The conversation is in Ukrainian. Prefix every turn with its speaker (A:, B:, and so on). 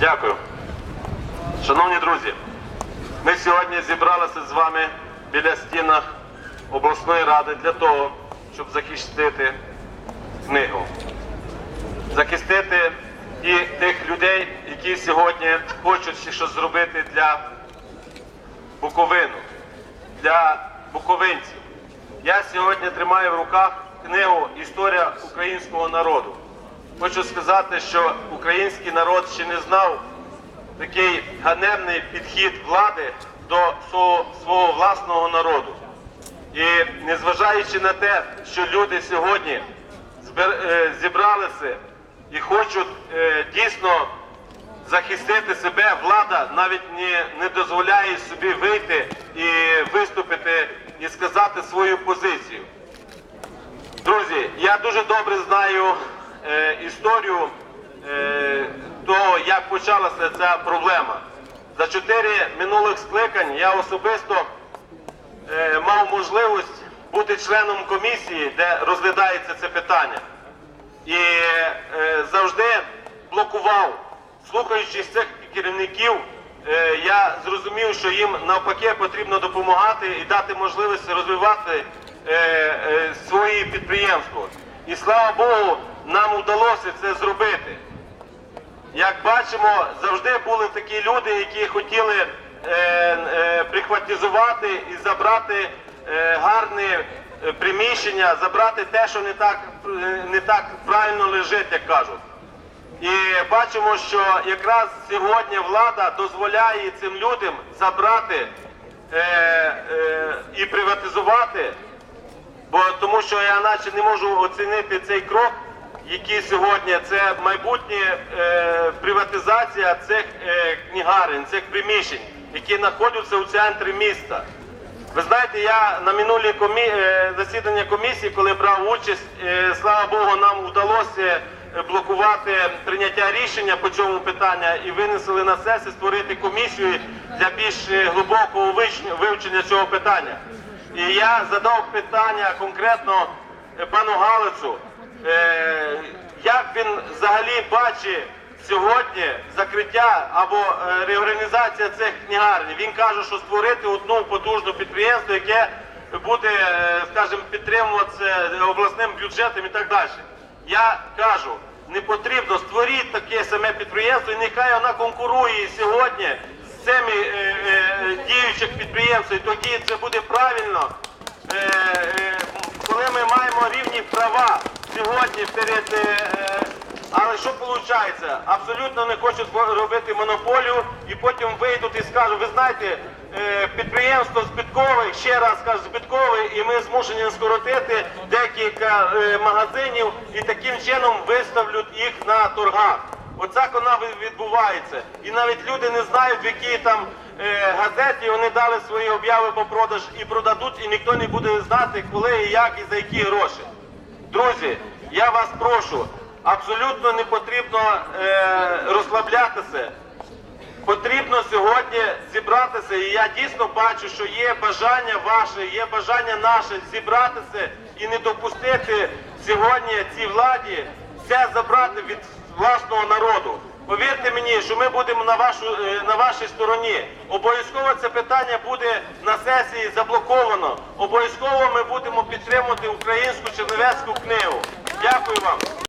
A: Дякую. Шановні друзі, ми сьогодні зібралися з вами біля стінах обласної ради для того, щоб захистити книгу. Захистити і тих людей, які сьогодні хочуть щось зробити для Буковину, для буковинців. Я сьогодні тримаю в руках книгу Історія українського народу. Хочу сказати, що український народ ще не знав такий ганебний підхід влади до свого, свого власного народу. І незважаючи на те, що люди сьогодні е, зібралися і хочуть е, дійсно захистити себе, влада навіть не, не дозволяє собі вийти і виступити і сказати свою позицію. Друзі, я дуже добре знаю історію е, того, як почалася ця проблема. За чотири минулих скликань я особисто е, мав можливість бути членом комісії, де розглядається це питання. І е, завжди блокував, слухаючись цих керівників, е, я зрозумів, що їм навпаки потрібно допомагати і дати можливість розвивати е, е, свої підприємства. І слава Богу, нам вдалося це зробити. Як бачимо, завжди були такі люди, які хотіли е, е, прихватизувати і забрати е, гарне приміщення, забрати те, що не так, е, не так правильно лежить, як кажуть. І бачимо, що якраз сьогодні влада дозволяє цим людям забрати е, е, і приватизувати, бо тому що я наче не можу оцінити цей крок, який сьогодні це майбутнє е, приватизація цих е, книгарень, цих приміщень, які знаходяться у центрі міста. Ви знаєте, я на минулій комі... е, засіданні комісії, коли брав участь, е, слава Богу, нам вдалося е, блокувати прийняття рішення по цьому питанню і винесли на сесію створити комісію для більш е, глибокого вивчення- цього питання. І я задав питання конкретно пану Галицю, як він взагалі бачить сьогодні закриття або е, реорганізація цих книгарень. Він каже, що створити одну потужну підприємство, яке буде, е, скажімо, підтримуватися обласним бюджетом і так далі. Я кажу, не потрібно створіть таке саме підприємство, і нехай вона конкурує сьогодні з цими е, е, діючих підприємств. І тоді це буде правильно. Е, е, коли ми маємо рівні права сьогодні перед. е, але що виходить? Абсолютно не хочуть робити монополію і потім вийдуть і скажуть, ви знаєте, е, підприємство збиткове, ще раз кажу, збиткове, і ми змушені скоротити декілька е, магазинів і таким чином виставлять їх на торгах. Оце вона відбувається. І навіть люди не знають, в якій там газеті вони дали свої обяви по продаж і продадуть, і ніхто не буде знати, коли і як і за які гроші. Друзі, я вас прошу, абсолютно не потрібно е, розслаблятися. Потрібно сьогодні зібратися, і я дійсно бачу, що є бажання ваше, є бажання наше зібратися і не допустити сьогодні цій владі все забрати від власного народу. Повірте мені, що ми будемо на вашу е, на вашій стороні. Обов'язково це питання буде на сесії заблоковано. Обов'язково ми будемо підтримувати українську чернівецьку книгу. Дякую вам.